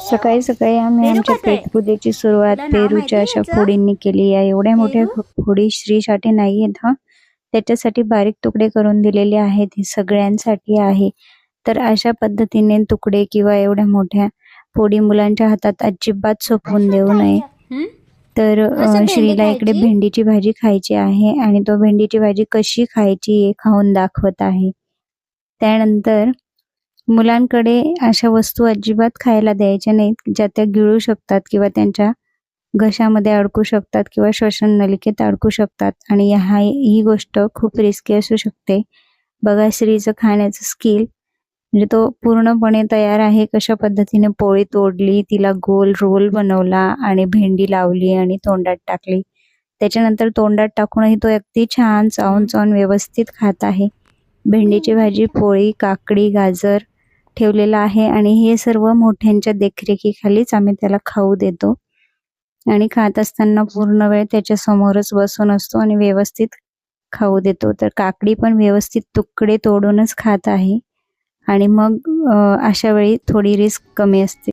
सकाळी सकाळी आम्ही आमच्या? पेटपूजेची सुरुवात पेरूच्या अशा? फोडींनी केली आहे एवढ्या मोठ्या? फोडी श्रीसाठी नाही आहेत हा त्याच्यासाठी बारीक तुकडे करून दिलेले आहेत हे सगळ्यांसाठी आहे तर अशा पद्धतीने तुकडे किंवा एवढ्या मोठ्या फोडी मुलांच्या हातात अजिबात सोपवून देऊ नये हं? तर श्रीला इकडे? भेंडीची भाजी खायची आहे आणि तो भेंडीची भाजी कशी खायची हे खाऊन दाखवत आहे त्यानंतर मुलांकडे अशा वस्तू अजिबात खायला द्यायच्या नाहीत ज्या त्या गिळू शकतात किंवा त्यांच्या घशामध्ये अडकू शकतात किंवा श्वसन नलिकेत अडकू शकतात. आणि हा ही गोष्ट खूप रिस्की असू शकते. बघा स्त्रीचं खाण्याचं स्किल म्हणजे तो पूर्णपणे तयार आहे कशा पद्धतीने पोळी तोडली तिला गोल रोल बनवला आणि भेंडी लावली आणि तोंडात टाकली. त्याच्यानंतर तोंडात टाकूनही तो अगदी छान चावून चावून व्यवस्थित खात आहे. भेंडीची भाजी पोळी काकडी गाजर ठेवलेला आहे आणि हे सर्व मोठ्यांच्या देखरेखीखालीच आम्ही त्याला खाऊ देतो. आणि खात असताना पूर्ण वेळ त्याच्या समोरच बसून असतो आणि व्यवस्थित खाऊ देतो. तर काकडी पण व्यवस्थित तुकडे तोडूनच खात आहे. आणि मग अशा वेळी थोडी रिस्क कमी असते.